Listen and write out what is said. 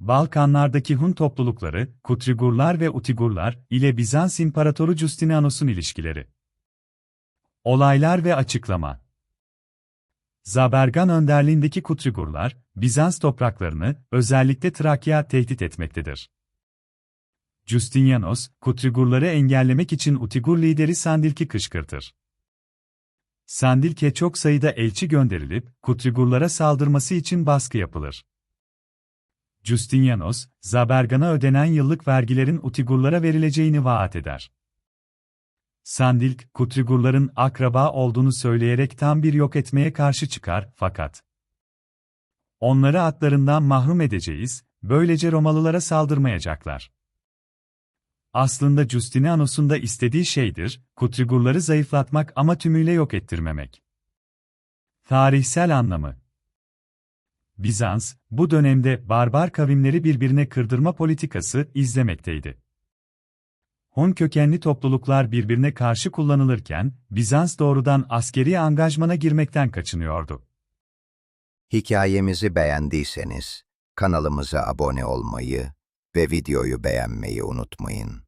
Balkanlardaki Hun toplulukları, Kutrigurlar ve Utigurlar ile Bizans İmparatoru Justinianus'un ilişkileri. Olaylar ve açıklama Zabergan önderliğindeki Kutrigurlar, Bizans topraklarını, özellikle Trakya tehdit etmektedir. Justinianos, Kutrigurları engellemek için Utigur lideri Sandilk'i kışkırtır. Sandilk'e çok sayıda elçi gönderilip, Kutrigurlara saldırması için baskı yapılır. Justinianos, Zabergan'a ödenen yıllık vergilerin Utigurlara verileceğini vaat eder. Sandilk, Kutrigurların akraba olduğunu söyleyerek tam bir yok etmeye karşı çıkar, fakat onları atlarından mahrum edeceğiz, böylece Romalılara saldırmayacaklar. Aslında Justinianos'un da istediği şeydir, Kutrigurları zayıflatmak ama tümüyle yok ettirmemek. Tarihsel anlamı Bizans, bu dönemde barbar kavimleri birbirine kırdırma politikası izlemekteydi. Hun kökenli topluluklar birbirine karşı kullanılırken, Bizans doğrudan askeri angajmana girmekten kaçınıyordu. Hikayemizi beğendiyseniz kanalımıza abone olmayı ve videoyu beğenmeyi unutmayın.